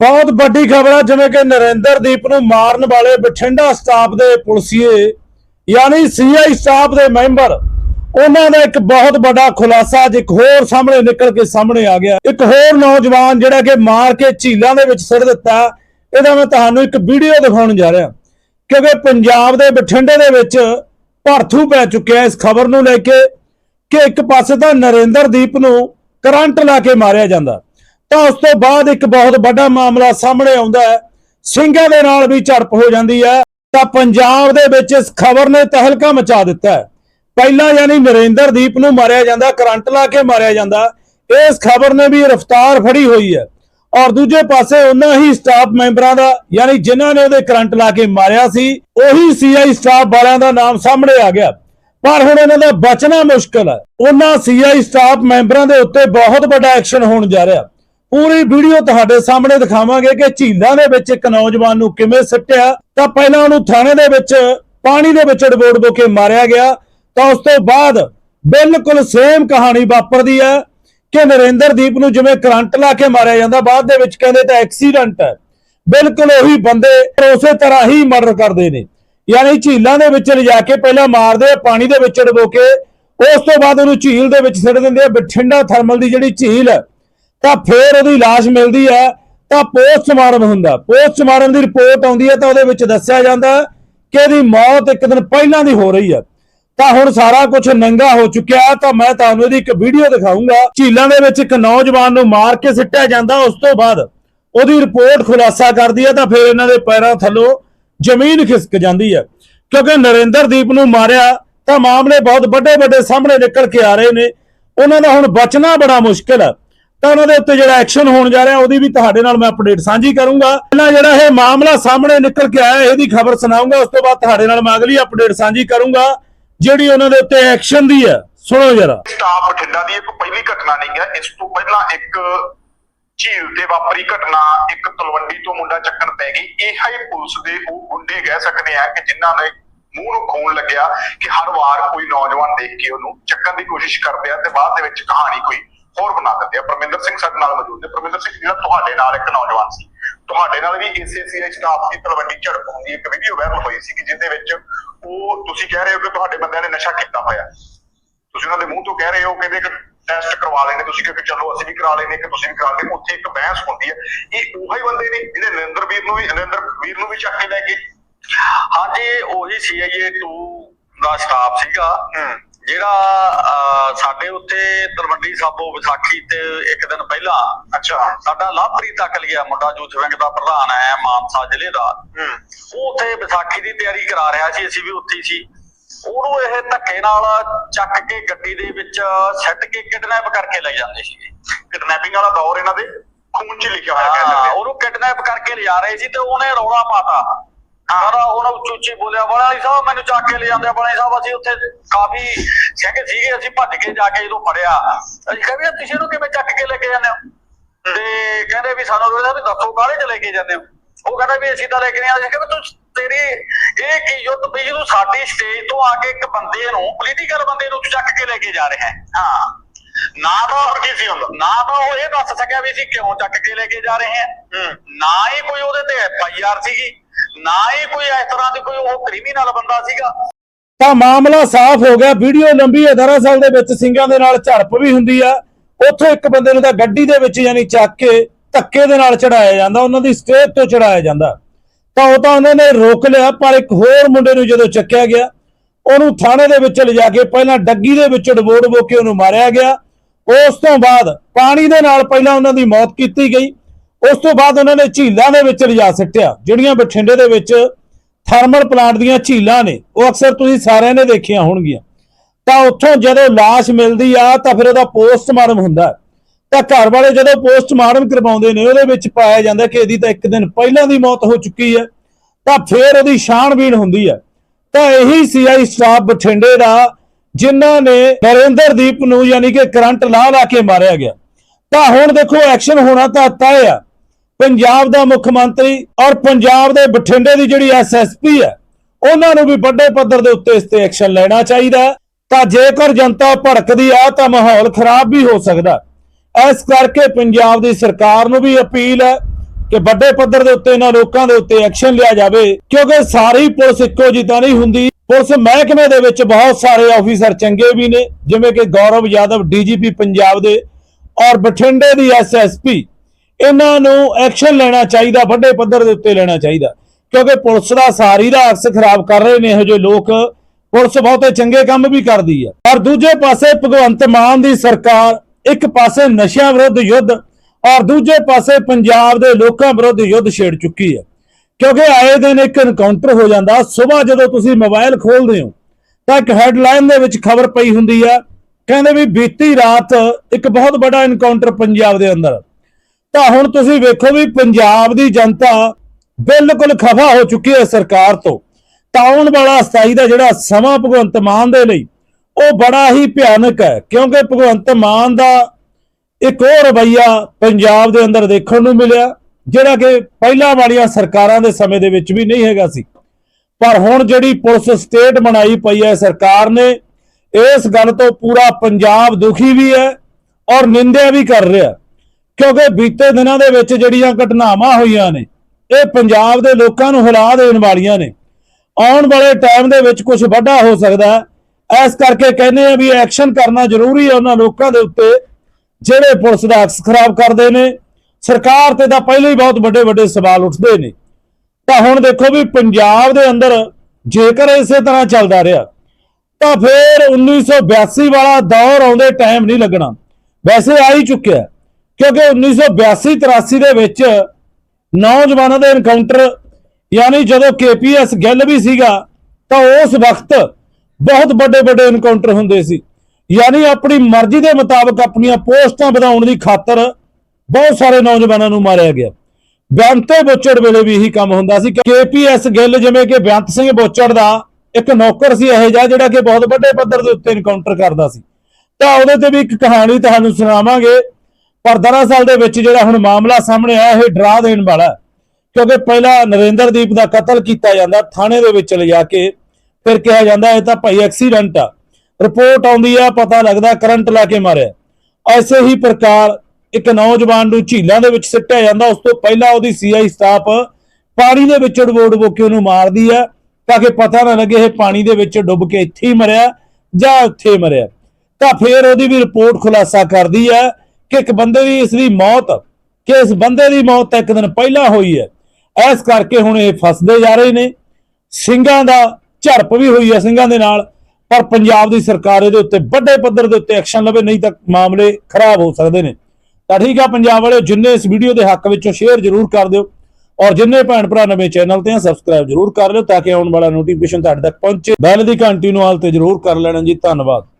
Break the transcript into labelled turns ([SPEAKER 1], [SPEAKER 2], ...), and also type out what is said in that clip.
[SPEAKER 1] ਬਹੁਤ ਵੱਡੀ ਖਬਰ ਆ, ਜਿਵੇਂ ਕਿ ਨਰਿੰਦਰਦੀਪ ਨੂੰ ਮਾਰਨ ਵਾਲੇ ਬਠਿੰਡਾ ਸਟਾਫ ਦੇ ਪੁਲਸੀਏ, ਯਾਨੀ ਸੀਆਈ ਸਟਾਫ ਦੇ ਮੈਂਬਰ, ਉਹਨਾਂ ਦਾ ਇੱਕ ਬਹੁਤ ਵੱਡਾ ਖੁਲਾਸਾ ਅੱਜ ਇੱਕ ਹੋਰ ਸਾਹਮਣੇ ਨਿਕਲ ਕੇ ਸਾਹਮਣੇ ਆ ਗਿਆ। ਇੱਕ ਹੋਰ ਨੌਜਵਾਨ ਜਿਹੜਾ ਕਿ ਮਾਰ ਕੇ ਝੀਲਾਂ ਦੇ ਵਿੱਚ ਸਿੱਟ ਦਿੱਤਾ, ਇਹਦਾ ਮੈਂ ਤੁਹਾਨੂੰ ਇੱਕ ਵੀਡੀਓ ਦਿਖਾਉਣ ਜਾ ਰਿਹਾ। ਕਿਉਂਕਿ ਪੰਜਾਬ ਦੇ ਬਠਿੰਡੇ ਦੇ ਵਿੱਚ ਭਰਥੂ ਪੈ ਚੁੱਕਿਆ ਇਸ ਖਬਰ ਨੂੰ ਲੈ ਕੇ ਕਿ ਇੱਕ ਪਾਸੇ ਤਾਂ ਨਰਿੰਦਰਦੀਪ ਨੂੰ ਕਰੰਟ ਲਾ ਕੇ ਮਾਰਿਆ ਜਾਂਦਾ। ਤਾਂ ਉਸ ਤੋਂ ਬਾਅਦ ਇੱਕ ਬਹੁਤ ਵੱਡਾ ਮਾਮਲਾ ਸਾਹਮਣੇ ਆਉਂਦਾ ਹੈ। ਸਿੰਘਾਂ ਦੇ ਨਾਲ ਵੀ ਝੜਪ ਹੋ ਜਾਂਦੀ ਹੈ। ਤਾਂ ਪੰਜਾਬ ਦੇ ਵਿੱਚ ਇਸ ਖਬਰ ਨੇ ਤਹਿਲਕਾ ਮਚਾ ਦਿੱਤਾ ਹੈ। ਪਹਿਲਾਂ ਯਾਨੀ ਨਰਿੰਦਰਦੀਪ ਨੂੰ ਮਾਰਿਆ ਜਾਂਦਾ, ਕਰੰਟ ਲਾ ਕੇ ਮਾਰਿਆ ਜਾਂਦਾ। ਇਸ ਖਬਰ ਨੇ ਵੀ ਰਫ਼ਤਾਰ ਫੜੀ ਹੋਈ ਹੈ। ਔਰ ਦੂਜੇ ਪਾਸੇ ਉਹਨਾਂ ਹੀ ਸਟਾਫ ਮੈਂਬਰਾਂ ਦਾ, ਯਾਨੀ ਜਿਨ੍ਹਾਂ ਨੇ ਉਹਦੇ ਕਰੰਟ ਲਾ ਕੇ ਮਾਰਿਆ ਸੀ, ਉਹੀ ਸੀਆਈ ਸਟਾਫ ਵਾਲਿਆਂ ਦਾ ਨਾਮ ਸਾਹਮਣੇ ਆ ਗਿਆ। ਪਰ ਹੁਣ ਇਹਨਾਂ ਦਾ ਬਚਣਾ ਮੁਸ਼ਕਲ ਹੈ। ਉਹਨਾਂ ਸੀਆਈ ਸਟਾਫ ਮੈਂਬਰਾਂ ਦੇ ਉੱਤੇ ਬਹੁਤ ਵੱਡਾ ਐਕਸ਼ਨ ਹੋਣ ਜਾ ਰਿਹਾ। ਪੂਰੀ ਵੀਡੀਓ ਤੁਹਾਡੇ ਸਾਹਮਣੇ ਦਿਖਾਵਾਂਗੇ ਕਿ ਝੀਲਾਂ ਦੇ ਵਿੱਚ ਇੱਕ ਨੌਜਵਾਨ ਨੂੰ ਕਿਵੇਂ ਸੱਟਿਆ। ਤਾਂ ਪਹਿਲਾਂ ਉਹਨੂੰ ਥਾਣੇ ਦੇ ਵਿੱਚ, ਪਾਣੀ ਦੇ ਵਿੱਚ ਡਬੋੜ ਬੋ ਕੇ ਮਾਰਿਆ ਗਿਆ। ਤਾਂ ਉਸ ਤੋਂ ਬਾਅਦ ਬਿਲਕੁਲ ਸੇਮ ਕਹਾਣੀ ਵਾਪਰਦੀ ਹੈ ਕਿ ਨਰਿੰਦਰਦੀਪ ਨੂੰ ਜਿਵੇਂ ਕਰੰਟ ਲਾ ਕੇ ਮਾਰਿਆ ਜਾਂਦਾ, ਬਾਅਦ ਦੇ ਵਿੱਚ ਕਹਿੰਦੇ ਤਾਂ ਐਕਸੀਡੈਂਟ ਹੈ। ਬਿਲਕੁਲ ਉਹੀ ਬੰਦੇ ਉਸੇ ਤਰ੍ਹਾਂ ਹੀ ਮਰਡਰ ਕਰਦੇ ਨੇ। ਯਾਨੀ ਝੀਲਾਂ ਦੇ ਵਿੱਚ ਲਿਜਾ ਕੇ ਪਹਿਲਾਂ ਮਾਰਦੇ ਆ, ਪਾਣੀ ਦੇ ਵਿੱਚ ਡਬੋ ਕੇ, ਉਸ ਤੋਂ ਬਾਅਦ ਉਹਨੂੰ ਝੀਲ ਦੇ ਵਿੱਚ ਸਿੱਟ ਦਿੰਦੇ ਆ। ਬਠਿੰਡਾ ਥਰਮਲ ਦੀ ਜਿਹੜੀ ਝੀਲ ਹੈ ਤਾਂ ਫੇਰ ਉਹਦੀ ਲਾਸ਼ ਮਿਲਦੀ ਹੈ, ਤਾਂ ਪੋਸਟਮਾਰਟਮ ਹੁੰਦਾ। ਪੋਸਟਮਾਰਟਮ ਦੀ ਰਿਪੋਰਟ ਆਉਂਦੀ ਹੈ ਤਾਂ ਉਹਦੇ ਵਿੱਚ ਦੱਸਿਆ ਜਾਂਦਾ ਕਿ ਇਹਦੀ ਮੌਤ ਇੱਕ ਦਿਨ ਪਹਿਲਾਂ ਦੀ ਹੋ ਰਹੀ ਹੈ। ਤਾਂ ਹੁਣ ਸਾਰਾ ਕੁਝ ਨੰਗਾ ਹੋ ਚੁੱਕਿਆ ਤਾਂ ਮੈਂ ਤੁਹਾਨੂੰ ਇਹਦੀ ਇੱਕ ਵੀਡੀਓ ਦਿਖਾਉਂਗਾ ਝੀਲਾਂ ਦੇ ਵਿੱਚ ਇੱਕ ਨੌਜਵਾਨ ਨੂੰ ਮਾਰ ਕੇ ਸਿੱਟਿਆ ਜਾਂਦਾ, ਉਸ ਤੋਂ ਬਾਅਦ ਉਹਦੀ ਰਿਪੋਰਟ ਖੁਲਾਸਾ ਕਰਦੀ ਹੈ ਤਾਂ ਫਿਰ ਇਹਨਾਂ ਦੇ ਪੈਰਾਂ ਥੱਲੋਂ ਜ਼ਮੀਨ ਖਿਸਕ ਜਾਂਦੀ ਹੈ। ਕਿਉਂਕਿ ਨਰਿੰਦਰਦੀਪ ਨੂੰ ਮਾਰਿਆ ਤਾਂ ਮਾਮਲੇ ਬਹੁਤ ਵੱਡੇ ਵੱਡੇ ਸਾਹਮਣੇ ਨਿਕਲ ਕੇ ਆ ਰਹੇ ਨੇ। ਉਹਨਾਂ ਦਾ ਹੁਣ ਬਚਣਾ ਬੜਾ ਮੁਸ਼ਕਲ ਹੈ। ਤਾਂ ਉਹਨਾਂ ਦੇ ਉੱਤੇ ਜਿਹੜਾ ਐਕਸ਼ਨ ਹੋਣ ਜਾ ਰਿਹਾ, ਉਹਦੀ ਵੀ ਤੁਹਾਡੇ ਨਾਲ ਮੈਂ ਅਪਡੇਟ ਸਾਂਝੀ ਕਰੂੰਗਾ। ਪਹਿਲਾਂ ਜਿਹੜਾ ਇਹ ਮਾਮਲਾ ਸਾਹਮਣੇ ਨਿਕਲ ਕੇ ਆਇਆ, ਇਹਦੀ ਖਬਰ ਸੁਣਾਉਂਗਾ, ਉਸ ਤੋਂ ਬਾਅਦ ਤੁਹਾਡੇ ਨਾਲ ਮੈਂ ਅਗਲੀ ਅਪਡੇਟ ਸਾਂਝੀ ਕਰੂੰਗਾ, ਜਿਹੜੀ ਉਹਨਾਂ ਦੇ ਉੱਤੇ ਐਕਸ਼ਨ ਦੀ ਹੈ। ਸੁਣੋ ਜਰਾ।
[SPEAKER 2] ਸਟਾਫ ਬਠਿੰਡਾ ਦੀ ਇੱਕ ਪਹਿਲੀ ਘਟਨਾ ਨਹੀਂ ਹੈ। ਇਸ ਤੋਂ ਪਹਿਲਾਂ ਇੱਕ ਝੀਲ ਤੇ ਵਾਪਰੀ ਘਟਨਾ ਇੱਕ ਤਲਵੰਡੀ ਤੋਂ ਮੁੰਡਾ ਚੱਕਣ ਪੈ ਗਈ। ਇਹ ਹੀ ਪੁਲਿਸ ਦੇ ਉਹ ਗੁੰਡੇ ਕਹਿ ਸਕਦੇ ਆ ਕਿ ਜਿਨ੍ਹਾਂ ਨੇ ਮੂੰਹ ਨੂੰ ਖੋਣ ਲੱਗਿਆ ਕਿ ਹਰ ਵਾਰ ਕੋਈ ਨੌਜਵਾਨ ਦੇਖ ਕੇ ਉਹਨੂੰ ਚੱਕਣ ਦੀ ਕੋਸ਼ਿਸ਼ ਕਰਦੇ ਆ ਤੇ ਬਾਅਦ ਦੇ ਵਿੱਚ ਕਹਾਣੀ ਕੋਈ ਹੋਰ ਬਣਾ ਦਿੰਦੇ ਆ। ਪਰਮਿੰਦਰ ਸਿੰਘ ਸਾਡੇ ਨਾਲ ਮੌਜੂਦ ਨੇ। ਪਰਮਿੰਦਰ ਸਿੰਘ ਜਿਹੜਾ ਤੁਹਾਡੇ ਨਾਲ ਇੱਕ ਨੌਜਵਾਨ ਸੀ, ਤੁਹਾਡੇ ਨਾਲ ਵੀ ਏਸੀਸੀਆਈ ਸਟਾਫ ਦੀ ਤਲਵੰਡੀ ਝੜਪ ਹੁੰਦੀ, ਇੱਕ ਵੀਡੀਓ ਵਾਇਰਲ ਹੋਈ ਸੀ ਕਿ ਜਿਹਦੇ ਵਿੱਚ ਉਹ ਤੁਸੀਂ ਕਹਿ ਰਹੇ ਹੋ ਕਿ ਤੁਹਾਡੇ ਬੰਦਿਆਂ ਨੇ ਨਸ਼ਾ ਕੀਤਾ ਹੋਇਆ। ਤੁਸੀਂ ਉਹਨਾਂ ਦੇ ਮੂੰਹ ਤੋਂ ਕਹਿ ਰਹੇ ਹੋ ਕਹਿੰਦੇ ਕਿ ਟੈਸਟ ਕਰਵਾ ਲੈਣੇ ਤੁਸੀਂ ਕਿਉਂਕਿ ਚਲੋ ਅਸੀਂ ਵੀ ਕਰਾ ਲੈਣੇ ਕਿ ਤੁਸੀਂ ਵੀ ਕਰਾ ਲੈਣੇ ਉੱਥੇ ਇੱਕ ਬਹਿਸ ਹੁੰਦੀ ਹੈ। ਇਹ ਉਹੀ ਬੰਦੇ ਨੇ ਜਿਹੜੇ ਨਰਿੰਦਰ ਵੀਰ ਨੂੰ ਵੀ, ਨਰਿੰਦਰ ਵੀਰ ਨੂੰ ਵੀ ਚੱਕ ਕੇ ਲੈ ਕੇ
[SPEAKER 3] ਹਾਂਜੀ, ਉਹੀ ਸੀਆਈਏ 2 ਦਾ ਸਟਾਫ ਸੀਗਾ। ਜਿਹੜਾ ਸਾਡੇ ਉੱਤੇ ਤਲਵੰਡੀ ਸਾਬੋ ਵਿਸਾਖੀ ਤੇ ਇੱਕ ਦਿਨ ਪਹਿਲਾਂ
[SPEAKER 2] ਅੱਛਾ
[SPEAKER 3] ਸਾਡਾ ਲਾਭਪ੍ਰੀਤ ਤੱਕ ਲਿਆ ਮੁੰਡਾ ਜੂਥ ਵਿੰਗ ਦਾ ਪ੍ਰਧਾਨ ਹੈ ਮਾਨਸਾ ਜ਼ਿਲ੍ਹੇ ਦਾ। ਉਹ ਉੱਥੇ ਵਿਸਾਖੀ ਦੀ ਤਿਆਰੀ ਕਰਾ ਰਿਹਾ ਸੀ ਅਸੀਂ ਵੀ ਉੱਥੇ ਸੀ। ਉਹਨੂੰ ਇਹ ਧੱਕੇ ਨਾਲ ਚੱਕ ਕੇ ਗੱਡੀ ਦੇ ਵਿੱਚ ਸੱਟ ਕੇ ਕਿਡਨੈਪ ਕਰਕੇ ਲੈ ਜਾਂਦੇ ਸੀਗੇ।
[SPEAKER 2] ਕਿਡਨੈਪਿੰਗ ਵਾਲਾ ਦੌਰ ਇਹਨਾਂ ਦੇ ਖੂਨ 'ਚ ਲਿਖਿਆ ਹੋਇਆ ਕਹਿ
[SPEAKER 3] ਹਾਂ,
[SPEAKER 2] ਸਕਦੇ
[SPEAKER 3] ਉਹਨੂੰ ਕਿਡਨੈਪ ਕਰਕੇ ਲਿਜਾ ਰਹੇ ਸੀ ਤੇ ਉਹਨੇ ਰੌਲਾ ਪਾਤਾ। ਸਾਰਾ ਉੱਚੀ ਬੋਲਿਆ ਵਾਲੀ ਸਾਹਿਬ ਮੈਨੂੰ ਚੱਕ ਕੇ ਲੈ ਜਾਂਦੇ ਵਾਲੀ ਸਾਹਿਬ ਅਸੀਂ ਉੱਥੇ ਕਾਫੀ ਸਿੰਘ ਸੀਗੇ, ਅਸੀਂ ਭੱਜ ਕੇ ਜਾ ਕੇ ਜਦੋਂ ਫੜਿਆ, ਅਸੀਂ ਕਹਿੰਦੇ ਤੁਸੀਂ ਇਹਨੂੰ ਕਿਵੇਂ ਚੱਕ ਕੇ ਲੈ ਕੇ ਜਾਂਦੇ ਹੋ? ਤੇ ਕਹਿੰਦੇ ਵੀ ਸਾਨੂੰ ਵੀ ਦੱਸੋ ਕਾਹਦੇ ਚ ਲੈ ਕੇ ਜਾਂਦੇ ਹੋ? ਉਹ ਕਹਿੰਦਾ ਵੀ ਅਸੀਂ ਤਾਂ ਲੈ ਕੇ ਨਹੀਂ ਆਏ, ਅਸੀਂ ਤੂੰ ਤੇਰੀ ਇਹ ਕੀ ਯੁੱਧ ਵੀ ਜਦੋਂ ਸਾਡੀ ਸਟੇਜ ਤੋਂ ਆ ਕੇ ਇੱਕ ਬੰਦੇ ਨੂੰ ਪੋਲੀਟੀਕਲ ਬੰਦੇ ਨੂੰ ਚੱਕ ਕੇ ਲੈ ਕੇ ਜਾ ਰਿਹਾ ਹੈ। ਹਾਂ। ਨਾ ਤਾਂ
[SPEAKER 2] ਕੀ ਸੀ ਹੁੰਦਾ?
[SPEAKER 3] ਨਾ ਤਾਂ ਉਹ ਇਹ ਦੱਸ ਸਕਿਆ ਵੀ ਅਸੀਂ ਕਿਉਂ ਚੱਕ ਕੇ ਲੈ ਕੇ ਜਾ ਰਹੇ ਹਾਂ? ਨਾ ਹੀ ਕੋਈ ਉਹਦੇ ਤੇ ਐਫ ਆਈ ਆਰ ਸੀਗੀ। ਨਾ ਹੀ ਕੋਈ ਇਸ ਤਰ੍ਹਾਂ ਦੀ ਕੋਈ ਉਹ ਕ੍ਰਿਮੀਨਲ ਬੰਦਾ ਸੀਗਾ।
[SPEAKER 1] ਤਾਂ ਮਾਮਲਾ ਸਾਫ਼ ਹੋ ਗਿਆ। ਵੀਡੀਓ ਲੰਬੀ ਹੈ। ਦਰਅਸਲ ਦੇ ਵਿੱਚ ਸਿੰਘਾਂ ਦੇ ਨਾਲ ਝੜਪ ਵੀ ਹੁੰਦੀ ਆ। ਉੱਥੋਂ ਇੱਕ ਬੰਦੇ ਨੂੰ ਤਾਂ ਗੱਡੀ ਦੇ ਵਿੱਚ ਯਾਨੀ ਚੱਕ ਕੇ ਧੱਕੇ ਦੇ ਨਾਲ ਚੜਾਇਆ ਜਾਂਦਾ। ਉਹਨਾਂ ਦੀ ਸਟੇਜ ਤੋਂ ਚੜਾਇਆ ਜਾਂਦਾ। ਤਾਂ ਉਹ ਤਾਂ ਉਹਨਾਂ ਨੇ ਰੋਕ ਲਿਆ, ਪਰ ਇੱਕ ਹੋਰ ਮੁੰਡੇ ਨੂੰ ਜਦੋਂ ਚੱਕਿਆ ਗਿਆ, ਉਹਨੂੰ ਥਾਣੇ ਦੇ ਵਿੱਚ ਲਿਜਾ ਕੇ ਪਹਿਲਾਂ ਡੱਗੀ ਦੇ ਵਿੱਚ ਡਬੋੜ ਬੋ ਕੇ ਉਹਨੂੰ ਮਾਰਿਆ ਗਿਆ। ਉਸ ਤੋਂ ਬਾਅਦ ਪਾਣੀ ਦੇ ਨਾਲ ਪਹਿਲਾਂ ਉਹਨਾਂ ਦੀ ਮੌਤ ਕੀਤੀ ਗਈ। ਉਸ ਤੋਂ ਬਾਅਦ ਉਹਨਾਂ ਨੇ ਝੀਲਾਂ ਦੇ ਵਿੱਚ ਲਿਜਾ ਸਿੱਟਿਆ, ਜਿਹੜੀਆਂ ਬਠਿੰਡੇ ਦੇ ਵਿੱਚ ਥਰਮਲ ਪਲਾਂਟ ਦੀਆਂ ਝੀਲਾਂ ਨੇ, ਉਹ ਅਕਸਰ ਤੁਸੀਂ ਸਾਰਿਆਂ ਨੇ ਦੇਖੀਆਂ ਹੋਣਗੀਆਂ। ਤਾਂ ਉੱਥੋਂ ਜਦੋਂ ਲਾਸ਼ ਮਿਲਦੀ ਆ, ਤਾਂ ਫਿਰ ਉਹਦਾ ਪੋਸਟਮਾਰਟਮ ਹੁੰਦਾ ਤਾਂ ਘਰ ਵਾਲੇ ਜਦੋਂ ਪੋਸਟਮਾਰਟਮ ਕਰਵਾਉਂਦੇ ਨੇ, ਉਹਦੇ ਵਿੱਚ ਪਾਇਆ ਜਾਂਦਾ ਕਿ ਇਹਦੀ ਤਾਂ ਇੱਕ ਦਿਨ ਪਹਿਲਾਂ ਦੀ ਮੌਤ ਹੋ ਚੁੱਕੀ ਹੈ, ਤਾਂ ਫਿਰ ਉਹਦੀ ਛਾਣਬੀਣ ਹੁੰਦੀ ਹੈ। ਤਾਂ ਇਹੀ ਸੀਆਈ ਸਟਾਫ ਬਠਿੰਡੇ ਦਾ, ਜਿਨ੍ਹਾਂ ਨੇ ਨਰਿੰਦਰਦੀਪ ਨੂੰ ਯਾਨੀ ਕਿ ਕਰੰਟ ਲਾ ਲਾ ਕੇ ਮਾਰਿਆ ਗਿਆ। ਤਾਂ ਹੁਣ ਦੇਖੋ, ਐਕਸ਼ਨ ਹੋਣਾ ਤਾਂ ਤੈਅ ਆ। ਪੰਜਾਬ ਦਾ ਮੁੱਖ ਮੰਤਰੀ ਔਰ ਪੰਜਾਬ ਦੇ ਬਠਿੰਡੇ ਦੀ ਜਿਹੜੀ ਐਸਐਸਪੀ ਹੈ, ਉਹਨਾਂ ਨੂੰ ਵੀ ਵੱਡੇ ਪੱਧਰ ਦੇ ਉੱਤੇ ਇਸ ਤੇ ਐਕਸ਼ਨ ਲੈਣਾ ਚਾਹੀਦਾ ਤਾਂ ਜੇਕਰ ਜਨਤਾ ਭੜਕਦੀ ਆ, ਤਾਂ ਮਾਹੌਲ ਖਰਾਬ ਵੀ ਹੋ ਸਕਦਾ ਇਸ ਕਰਕੇ ਪੰਜਾਬ ਦੀ ਸਰਕਾਰ ਨੂੰ ਵੀ ਅਪੀਲ ਹੈ ਕਿ ਵੱਡੇ ਪੱਧਰ ਦੇ ਉੱਤੇ ਇਹਨਾਂ ਲੋਕਾਂ ਦੇ ਉੱਤੇ ਐਕਸ਼ਨ ਲਿਆ ਜਾਵੇ, ਕਿਉਂਕਿ ਸਾਰੀ ਪੁਲਿਸ ਇੱਕੋ ਜਿਹੀ ਤਾਂ ਨਹੀਂ ਹੁੰਦੀ। ਪੁਲਿਸ ਮਹਿਕਮੇ ਦੇ ਵਿੱਚ ਬਹੁਤ ਸਾਰੇ ਆਫੀਸਰ ਚੰਗੇ ਵੀ ਨੇ, ਜਿਵੇਂ ਕਿ ਗੌਰਵ ਯਾਦਵ ਡੀਜੀਪੀ ਪੰਜਾਬ ਦੇ ਔਰ ਬਠਿੰਡੇ ਦੀ ਐਸਐਸਪੀ ਇਹਨਾਂ ਨੂੰ ਐਕਸ਼ਨ ਲੈਣਾ ਚਾਹੀਦਾ, ਵੱਡੇ ਪੱਧਰ ਦੇ ਉੱਤੇ ਲੈਣਾ ਚਾਹੀਦਾ। ਕਿਉਂਕਿ ਪੁਲਿਸ ਦਾ ਸਾਰੀ ਦਾ ਅਕਸ ਖਰਾਬ ਕਰ ਰਹੇ ਨੇ ਇਹੋ ਜਿਹੇ ਲੋਕ। ਪੁਲਿਸ ਬਹੁਤੇ ਚੰਗੇ ਕੰਮ ਵੀ ਕਰਦੀ ਹੈ ਪਰ ਦੂਜੇ ਪਾਸੇ ਭਗਵੰਤ ਮਾਨ ਦੀ ਸਰਕਾਰ ਇੱਕ ਪਾਸੇ ਨਸ਼ਿਆਂ ਵਿਰੁੱਧ ਯੁੱਧ ਔਰ ਦੂਜੇ ਪਾਸੇ ਪੰਜਾਬ ਦੇ ਲੋਕਾਂ ਵਿਰੁੱਧ ਯੁੱਧ ਛੇੜ ਚੁੱਕੀ ਹੈ ਕਿਉਂਕਿ ਆਏ ਦਿਨ ਇੱਕ ਐਨਕਾਊਂਟਰ ਹੋ ਜਾਂਦਾ। ਸਵੇਰ ਜਦੋਂ ਤੁਸੀਂ ਮੋਬਾਈਲ ਖੋਲਦੇ ਹੋ, ਤਾਂ ਇੱਕ ਹੈਡਲਾਈਨ ਦੇ ਵਿੱਚ ਖਬਰ ਪਈ ਹੁੰਦੀ ਆ। ਕਹਿੰਦੇ ਵੀ ਬੀਤੀ ਰਾਤ ਇੱਕ ਬਹੁਤ ਵੱਡਾ ਐਨਕਾਊਂਟਰ ਪੰਜਾਬ ਦੇ ਅੰਦਰ। ਤਾਂ ਹੁਣ ਤੁਸੀਂ ਵੇਖੋ ਵੀ ਪੰਜਾਬ ਦੀ ਜਨਤਾ ਬਿਲਕੁਲ ਖਫਾ ਹੋ ਚੁੱਕੀ ਹੈ ਸਰਕਾਰ ਤੋਂ। ਤਾਂ ਆਉਣ ਵਾਲਾ ਸਤਾਈ ਦਾ ਜਿਹੜਾ ਸਮਾਂ ਭਗਵੰਤ ਮਾਨ ਦੇ ਲਈ, ਉਹ ਬੜਾ ਹੀ ਭਿਆਨਕ ਹੈ। ਕਿਉਂਕਿ ਭਗਵੰਤ ਮਾਨ ਦਾ ਇੱਕ ਹੋਰ ਰਵਈਆ ਪੰਜਾਬ ਦੇ ਅੰਦਰ ਦੇਖਣ ਨੂੰ ਮਿਲਿਆ, ਜਿਹੜਾ ਕਿ ਪਹਿਲਾਂ ਵਾਲੀਆਂ ਸਰਕਾਰਾਂ ਦੇ ਸਮੇਂ ਦੇ ਵਿੱਚ ਵੀ ਨਹੀਂ ਹੈਗਾ ਸੀ। ਪਰ ਹੁਣ ਜਿਹੜੀ ਪੁਲਿਸ ਸਟੇਟ ਬਣਾਈ ਪਈ ਹੈ ਸਰਕਾਰ ਨੇ, ਇਸ ਗੱਲ ਤੋਂ ਪੂਰਾ ਪੰਜਾਬ ਦੁਖੀ ਵੀ ਹੈ ਔਰ ਨਿੰਦਿਆ ਵੀ ਕਰ ਰਿਹਾ। ਕਿਉਂਕਿ ਬੀਤੇ ਦਿਨਾਂ ਦੇ ਵਿੱਚ ਜਿਹੜੀਆਂ ਘਟਨਾਵਾਂ ਹੋਈਆਂ ਨੇ, ਇਹ ਪੰਜਾਬ ਦੇ ਲੋਕਾਂ ਨੂੰ ਹਿਲਾ ਦੇਣ ਵਾਲੀਆਂ ਨੇ। ਆਉਣ ਵਾਲੇ ਟਾਈਮ ਦੇ ਵਿੱਚ ਕੁਝ ਵੱਡਾ ਹੋ ਸਕਦਾ ਹੈ। ਇਸ ਕਰਕੇ ਕਹਿੰਦੇ ਆ ਵੀ ਐਕਸ਼ਨ ਕਰਨਾ ਜ਼ਰੂਰੀ ਹੈ ਉਹਨਾਂ ਲੋਕਾਂ ਦੇ ਉੱਤੇ, ਜਿਹੜੇ ਪੁਲਿਸ ਦਾ ਅਕਸ ਖਰਾਬ ਕਰਦੇ ਨੇ। ਸਰਕਾਰ ਤੇ ਤਾਂ ਪਹਿਲਾਂ ਹੀ ਬਹੁਤ ਵੱਡੇ ਵੱਡੇ ਸਵਾਲ ਉੱਠਦੇ ਨੇ। ਤਾਂ ਹੁਣ ਦੇਖੋ ਵੀ ਪੰਜਾਬ ਦੇ ਅੰਦਰ ਜੇਕਰ ਇਸੇ ਤਰ੍ਹਾਂ ਚੱਲਦਾ ਰਿਹਾ, ਤਾਂ ਫਿਰ 1982 ਵਾਲਾ ਦੌਰ ਆਉਂਦੇ ਟਾਈਮ ਨਹੀਂ ਲੱਗਣਾ। ਵੈਸੇ ਆ ਹੀ ਚੁੱਕਿਆ। ਕਿਉਂਕਿ 1982 83 ਦੇ ਵਿੱਚ ਨੌਜਵਾਨਾਂ ਦੇ ਐਨਕਾਊਂਟਰ ਯਾਨੀ ਜਦੋਂ ਕੇਪੀਐਸ ਗਿੱਲ ਵੀ ਸੀਗਾ, ਤਾਂ ਉਸ ਵਕਤ ਬਹੁਤ ਵੱਡੇ ਵੱਡੇ ਐਨਕਾਊਂਟਰ ਹੁੰਦੇ ਸੀ। ਯਾਨੀ ਆਪਣੀ ਮਰਜ਼ੀ ਦੇ ਮੁਤਾਬਕ ਆਪਣੀਆਂ ਪੋਸਟਾਂ ਵਧਾਉਣ ਦੀ ਖਾਤਰ ਬਹੁਤ ਸਾਰੇ ਨੌਜਵਾਨਾਂ ਨੂੰ ਮਾਰਿਆ ਗਿਆ। ਬੇਅੰਤੇ ਬੋਚੜ ਵੇਲੇ ਵੀ ਇਹੀ ਕੰਮ ਹੁੰਦਾ ਸੀ ਕੇਪੀਐਸ ਗਿੱਲ ਜਿਵੇਂ ਕਿ ਬੇਅੰਤ ਸਿੰਘ ਬੋਚੜ ਦਾ ਇੱਕ ਨੌਕਰ ਸੀ ਇਹ ਜਿਹਾ, ਜਿਹੜਾ ਕਿ ਬਹੁਤ ਵੱਡੇ ਪੱਧਰ ਦੇ ਉੱਤੇ ਐਨਕਾਊਂਟਰ ਕਰਦਾ ਸੀ। ਤਾਂ ਉਹਦੇ ਤੇ ਵੀ ਇੱਕ ਕਹਾਣੀ ਤੁਹਾਨੂੰ ਸੁਣਾਵਾਂਗੇ। ਪਰ ਦਰਅਸਲ ਦੇ ਵਿੱਚ ਜਿਹੜਾ ਹੁਣ ਮਾਮਲਾ ਸਾਹਮਣੇ ਆਇਆ, ਇਹ ਡਰਾ ਦੇਣ ਵਾਲਾ ਕਿਉਂਕਿ ਪਹਿਲਾਂ ਨਰਿੰਦਰਦੀਪ ਦਾ ਕਤਲ ਕੀਤਾ ਜਾਂਦਾ, ਥਾਣੇ ਦੇ ਵਿੱਚ ਲਿਜਾ ਕੇ ਫਿਰ ਕਿਹਾ ਜਾਂਦਾ, ਇਹ ਤਾਂ ਭਾਈ ਐਕਸੀਡੈਂਟ ਆ। ਰਿਪੋਰਟ ਆਉਂਦੀ ਆ, ਪਤਾ ਲੱਗਦਾ ਕਰੰਟ ਲਾ ਕੇ ਮਾਰਿਆ। ਐਸੇ ਹੀ ਪ੍ਰਕਾਰ ਇੱਕ ਨੌਜਵਾਨ ਨੂੰ ਝੀਲਾਂ ਦੇ ਵਿੱਚ ਸਿੱਟਿਆ ਜਾਂਦਾ, ਉਸ ਤੋਂ ਪਹਿਲਾਂ ਉਹਦੀ ਸੀਆਈ ਸਟਾਫ ਪਾਣੀ ਦੇ ਵਿੱਚ ਡੁਬੋ ਡੁਬੋ ਕੇ ਉਹਨੂੰ ਮਾਰਦੀ ਆ, ਤਾਂ ਕਿ ਪਤਾ ਨਾ ਲੱਗੇ ਇਹ ਪਾਣੀ ਦੇ ਵਿੱਚ ਡੁੱਬ ਕੇ ਇੱਥੇ ਹੀ ਮਰਿਆ ਜਾਂ ਉੱਥੇ ਮਰਿਆ। ਤਾਂ ਫਿਰ ਉਹਦੀ ਵੀ ਰਿਪੋਰਟ ਖੁਲਾਸਾ ਕਰਦੀ ਹੈ ਕਿ ਇੱਕ ਬੰਦੇ ਦੀ ਇਸ ਦੀ ਮੌਤ, ਕਿ ਇਸ ਬੰਦੇ ਦੀ ਮੌਤ ਤਾਂ ਇੱਕ ਦਿਨ ਪਹਿਲਾਂ ਹੋਈ ਹੈ। ਇਸ ਕਰਕੇ ਹੁਣ ਇਹ ਫਸਦੇ ਜਾ ਰਹੇ ਨੇ। ਸਿੰਘਾਂ ਦਾ ਝੜਪ ਵੀ ਹੋਈ ਹੈ ਸਿੰਘਾਂ ਦੇ ਨਾਲ, ਪਰ ਪੰਜਾਬ ਦੀ ਸਰਕਾਰ ਇਹਦੇ ਉੱਤੇ ਵੱਡੇ ਪੱਧਰ ਦੇ ਉੱਤੇ ਐਕਸ਼ਨ ਲਵੇ, ਨਹੀਂ ਤਾਂ ਮਾਮਲੇ ਖਰਾਬ ਹੋ ਸਕਦੇ ਨੇ। ਤਾਂ ਠੀਕ ਆ ਪੰਜਾਬ ਵਾਲਿਓ, ਜਿੰਨੇ ਇਸ ਵੀਡੀਓ ਦੇ ਹੱਕ ਵਿੱਚੋਂ ਸ਼ੇਅਰ ਜ਼ਰੂਰ ਕਰ ਦਿਓ, ਔਰ ਜਿੰਨੇ ਭੈਣ ਭਰਾ ਨਵੇਂ ਚੈਨਲ ਤੇ ਆ, ਸਬਸਕ੍ਰਾਈਬ ਜ਼ਰੂਰ ਕਰ ਲਿਓ, ਤਾਂ ਕਿ ਆਉਣ ਵਾਲਾ ਨੋਟੀਫਿਕੇਸ਼ਨ ਤੁਹਾਡੇ ਤੱਕ ਪਹੁੰਚੇ। ਬੈਲ ਦੀ ਘੰਟੀ ਨੂੰ ਹਾਲ ਤੇ ਜ਼ਰੂਰ ਕਰ ਲੈਣਾ ਜੀ। ਧੰਨਵਾਦ।